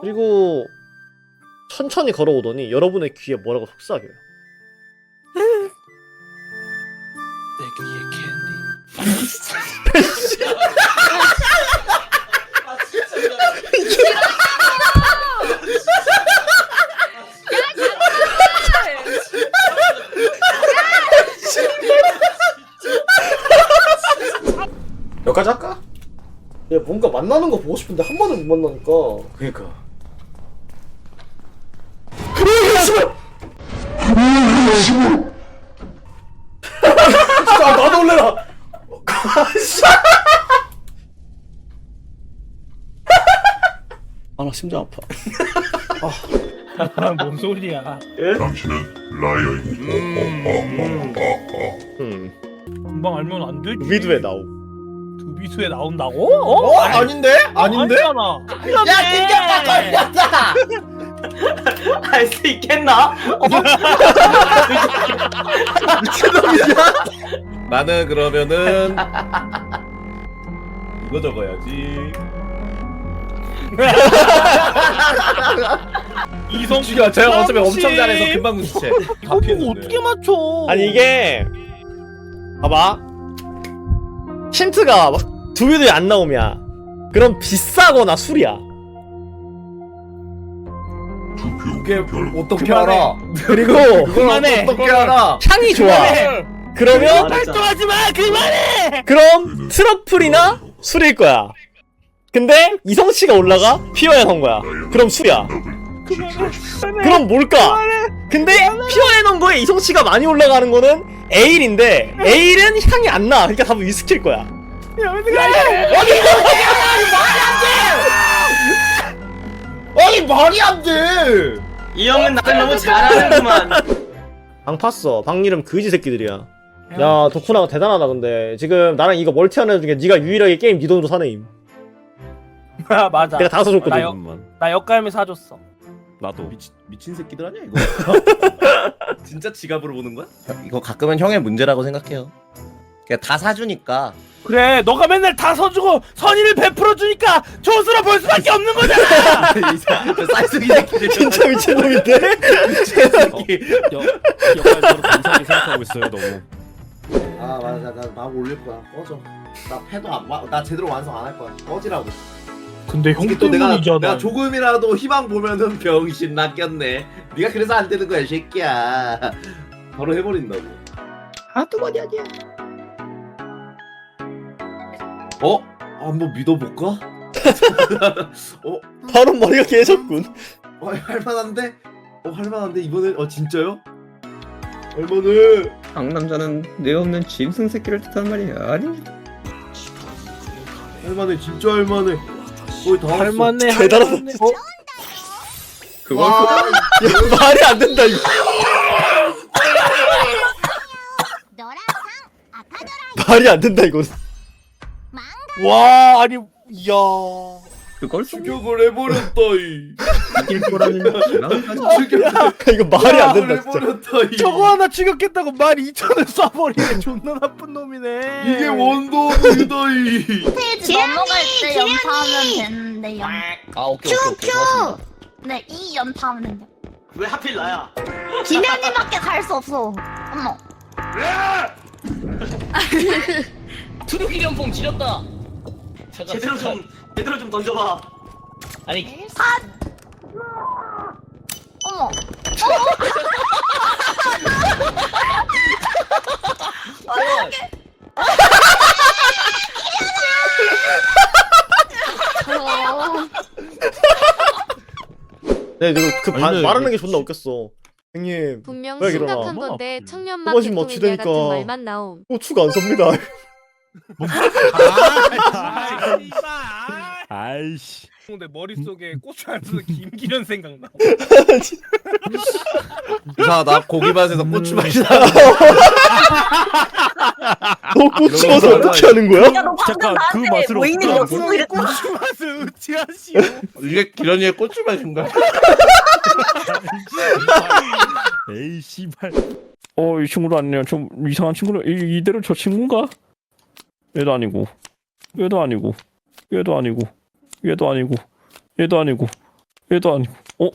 그리고 천천히 걸어오더니 여러분의 귀에 뭐라고 속삭여요. 여기까지 할까? 야 뭔가 만나는 거 보고 싶은데 한 번을 못 만나니까. 그니까. 아 나도 놀래라. 아 나 심장 아파. 뭔 소리야? 당신은 라이어입니다. 음 금방 알면 안 되지. 위드에 나오 두비수에 나온다고? 어? 아닌데? 아닌데? 아니잖아. 야 진짜 걸렸다 할 수 있겠나? 나는 그러면은 이거 적어야지 이성 죽여 제가 어차피 엄청 잘해서 금방 눈치채 이거 보고 어떻게 맞춰? 아니 이게 봐봐 힌트가 두 위드에 안 나오면 그럼 비싸거나 술이야 그게 어떻게 그만해. 알아 그리고 그만해. 어떻게 알아 향이 좋아 그만해. 그러면 발동하지 마. 그만해. 그럼 트러플이나 술일 거야 근데 이성 씨가 올라가 피어야 한 거야 그럼 술이야 그럼 뭘까? 근데 피어에 넣은 거에 이성 씨가 많이 올라가는 거는 에일인데 에일은 향이 안 나. 그러니까 답은 위스키일 거야. 아니 말이 안 돼 이 형은 나를 너무 잘하는구만. 방 팠어. 방 이름 그지 새끼들이야. 야 도쿠나가 대단하다 근데 지금 나랑 이거 멀티 하는 애 중에 네가 유일하게 게임 네 돈으로 사네 임. 아 맞아. 내가 다 사줬거든. 나, 역, 나 역갈미 사줬어. 나도. 미친, 미친 새끼들 아니야 이거? 진짜 지갑으로 보는 거야? 이거 가끔은 형의 문제라고 생각해요. 그냥 다 사주니까. 그래, 너가 맨날 다 서주고 선의를 베풀어 주니까 조수로 볼 수밖에 없는 거잖아. 저 쌀쓰기 새끼들. 진짜 미친놈인데? 역할적으로 감사하게 생각하고 있어요 너무. 아 맞아. 나나 올릴 거야. 꺼져. 나 패도 안, 와- 나 제대로 완성 안 할 거야. 꺼지라고 근데 형 이게 또 내가 때문이잖아. 내가 조금이라도 희망 보면은 병신 낚였네 네가 그래서 안 되는 거야 이 새끼야 바로 해버린다고 하도 많이 아니야 어? 한번 믿어볼까? 어? 바로 머리가 개졌군. 어, 할만한데? 어 할만한데 이번에 어 진짜요? 할만해 강남자는 뇌 없는 짐승 새끼를 뜻하는 말이야. 아니 할만해 진짜 할만해 거의 다 할만해. 대단하다. 할만해. 어? 와, 야, 말이 안 된다 이거. 말이 안 된다 이거. 와, 아니, 이야. 그걸 속 추격을 해버렸다 이 이길 거라는 희망까지 추격을 이거 말이 안 된다 진짜. 해버렸다 이 저거 하나 추격했다고 말 2천을 쏴버리네. 존나 나쁜 놈이네. 이게 원더입니다 이 스테이지 넘어갈 때 연타하면 되는데 연. 아 오케이 오케이 오케이 좋았습니다. 네, 이 연타하면 된대. 왜 하필 나야? 김현이밖에 갈 수 없어. 어머. 투르기 연봉 지렸다. 제대로 좀 제대로 좀 던져봐. 아니 어머. 어머. 네, 이거 그 바, 아니, 근데 말하는 게 존나 웃겼어. 형님, 분명 왜 이러나? 심각한 건데 개통이냐 맞추다니까. 같은 말만 나옴. 고추가 안 섭니다. 아이씨 내 머릿속에 고추 안 쓰는 김기련 생각나. 이상하다 고기 맛에서 고추 맛이 나너 고추 맛을 이런 거 어떻게 하는 거야? 잠깐 그 맛으로 어떡하라고? 고추 맛을 으치하시오. 이게 기런이의 고추 맛인가? 에이 씨발 어 이 친구도 아니네요 좀 이상한 친구를 이, 이대로 저 친구인가? 얘도 아니고 얘도 아니고 얘도 아니고 얘도 아니고 얘도 아니고 얘도 아니고 어?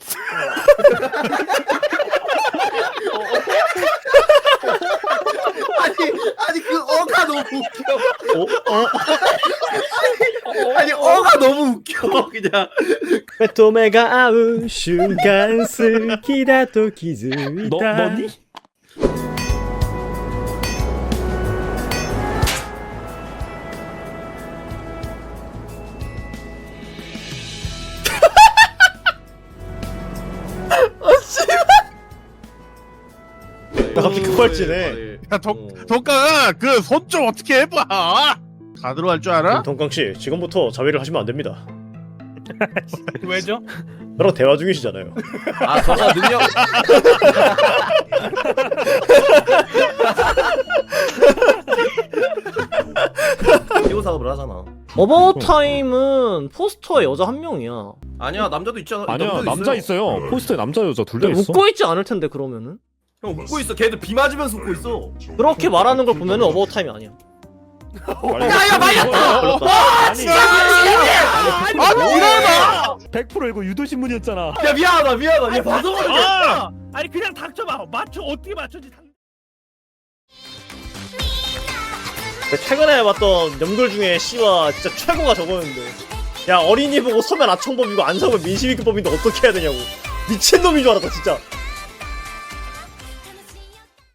아니 아니 그 어가 너무 웃겨. 아니 어가 너무 웃겨 그냥. 目と目が合う瞬間好きだと気づい 너 た 너니? 나 갑자기 급발진해 야 동, 동강 그손 좀 어떻게 해봐 다 들어갈 줄 알아? 동강 씨 지금부터 자위를 하시면 안 됩니다 왜죠? 저랑 대화 중이시잖아요 아 저거 능력. 비오 사업을 하잖아. 어바웃타임은 포스터에 여자 한 명이야 아니야 남자도 있잖아. 아니야 남자 있어요 포스터에 남자 여자 둘 다 있어 웃고 있지 않을 텐데 그러면은 형 웃고 있어. 걔들 비 맞으면서 웃고 있어. 그렇게 말하는 걸 보면은 어바웃 타임이 아니야 야야 말렸다. 걸렸다 아니 아니 이래봐 100% 이거 유도신문이었잖아 야 미안하다 미안하다. 얘 봐서. 아! 아니 그냥 닥쳐봐 맞춰 어떻게 맞춰지 최근에 봤던 연글 중에 씨와 진짜 최고가 저거였는데 야 어린이 보고 서면 아청법 이고 안 서면 민심이급법인데 어떻게 해야 되냐고 미친놈인 줄 알았다 진짜